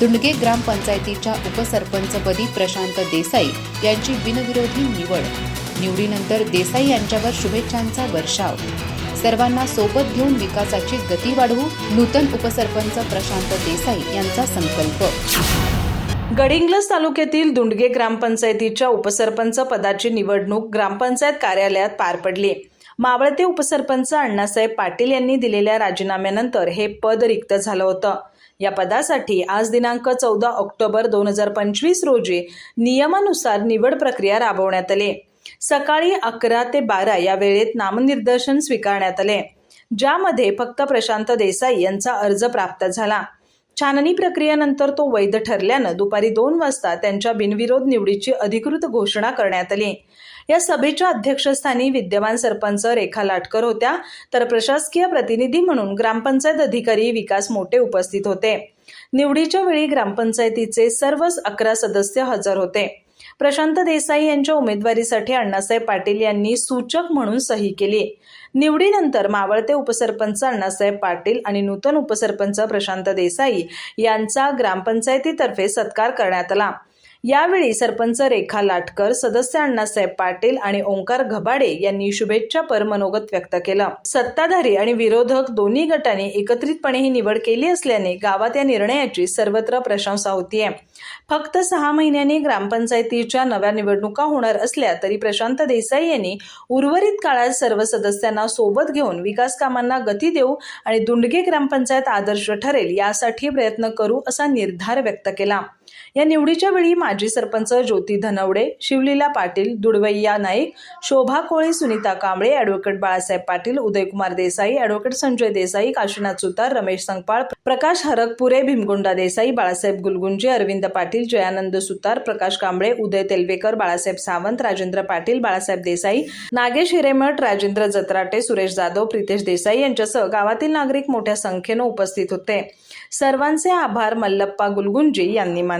दुंडगे ग्रामपंचायतीच्या उपसरपंचपदी प्रशांत देसाई यांची बिनविरोधी निवड. निवडीनंतर देसाई यांच्यावर शुभेच्छांचा वर्षाव. सर्वांना सोबत घेऊन विकासाची गती वाढवू नूतन उपसरपंच प्रशांत देसाई यांचा संकल्प. गडिंग्लज तालुक्यातील दुंडगे ग्रामपंचायतीच्या उपसरपंच पदाची निवडणूक ग्रामपंचायत कार्यालयात पार पडली. मावळते उपसरपंच अण्णासाहेब पाटील यांनी दिलेल्या राजीनाम्यानंतर हे पद रिक्त झालं होतं. या पदासाठी आज दिनांक चौदा ऑक्टोबर दोन हजार पंचवीस रोजी नियमानुसार निवड प्रक्रिया राबवण्यात आली. सकाळी अकरा ते बारा या वेळेत नामनिर्देशन स्वीकारण्यात आले ज्यामध्ये फक्त प्रशांत देसाई यांचा अर्ज प्राप्त झाला. छाननी प्रक्रियेनंतर तो वैध ठरल्यानं दुपारी दोन वाजता त्यांच्या बिनविरोध निवडीची अधिकृत घोषणा करण्यात आली. या सभेच्या अध्यक्षस्थानी विद्यमान सरपंच रेखा लाटकर होत्या तर प्रशासकीय प्रतिनिधी म्हणून ग्रामपंचायत अधिकारी विकास मोठे उपस्थित होते. निवडीच्या वेळी ग्रामपंचायतीचे सर्वच अकरा सदस्य हजर होते. प्रशांत देसाई यांच्या उमेदवारीसाठी अण्णासाहेब पाटील यांनी सूचक म्हणून सही केली. निवडीनंतर मावळते उपसरपंच अण्णासाहेब पाटील आणि नूतन उपसरपंच प्रशांत देसाई यांचा ग्रामपंचायतीतर्फे सत्कार करण्यात आला. यावेळी सरपंच रेखा लाटकर सदस्य अण्णासाहेब पाटील आणि ओंकार घबाडे यांनी शुभेच्छा पर मनोगत व्यक्त केलं. सत्ताधारी आणि विरोधक दोन्ही गटांनी एकत्रितपणे ही निवड केली असल्याने गावात या निर्णयाची सर्वत्र प्रशंसा होतीये. फक्त सहा महिन्यांनी ग्रामपंचायतीच्या नव्या निवडणुका होणार असल्या तरी प्रशांत देसाई यांनी उर्वरित काळात सर्व सदस्यांना सोबत घेऊन विकास कामांना गती देऊ आणि दुंडगे ग्रामपंचायत आदर्श ठरेल यासाठी प्रयत्न करू असा निर्धार व्यक्त केला. या निवडीच्या वेळी माजी सरपंच ज्योती धनवडे शिवलीला पाटील दुडवैया नाईक शोभा कोळी सुनीता कांबळे ॲडव्होकेट बाळासाहेब पाटील उदयकुमार देसाई ॲडव्होकेट संजय देसाई काशीनाथ सुतार रमेश संगपाळ प्रकाश हरकपुरे भीमगुंडा देसाई बाळासाहेब गुलगुंजे अरविंद पाटील जयानंद सुतार प्रकाश कांबळे उदय तेलवेकर बाळासाहेब सावंत राजेंद्र पाटील बाळासाहेब देसाई नागेश हिरेमठ राजेंद्र जत्राटे सुरेश जाधव प्रितेश देसाई यांच्यासह गावातील नागरिक मोठ्या संख्येनं उपस्थित होते. सर्वांचे आभार मल्लप्पा गुलगुंजी यांनी मानले.